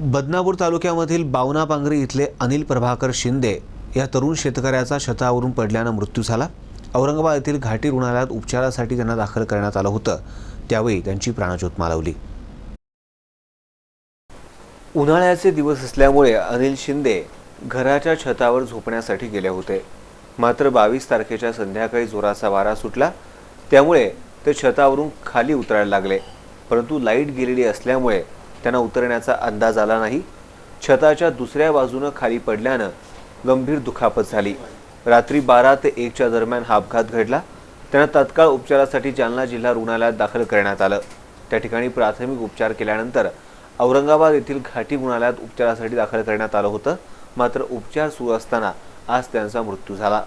बदनापूर तालुक्यामधील बावना पांगरी इथले अनिल प्रभाकर शिंदे या तरुण शेतकऱ्याचा छतावरून पडल्यानं मृत्यू झाला. औरंगाबाद येथील घाटी रुग्णालयात उपचारासाठी त्यांना दाखल करण्यात आलं होतं. त्यावेळी त्यांची प्राणज्योत मालवली. उन्हाळ्याचे दिवस असल्यामुळे अनिल शिंदे घराच्या छतावर झोपण्यासाठी गेले होते. मात्र बावीस तारखेच्या संध्याकाळी जोराचा वारा सुटला. त्यामुळे ते छतावरून खाली उतरायला लागले. परंतु लाइट गेलेली असल्यामुळे त्यांना उतरण्याचा अंदाज आला नाही. छताच्या दुसऱ्या बाजूनं खाली पडल्यानं गंभीर दुखापत झाली. रात्री बारा ते एकच्या दरम्यान हा अपघात घडला. त्यांना तत्काळ उपचारासाठी जालना जिल्हा रुग्णालयात दाखल करण्यात आलं. त्या ठिकाणी प्राथमिक उपचार केल्यानंतर औरंगाबाद येथील घाटी रुग्णालयात उपचारासाठी दाखल करण्यात आलं होतं. मात्र उपचार सुरू असताना आज त्यांचा मृत्यू झाला.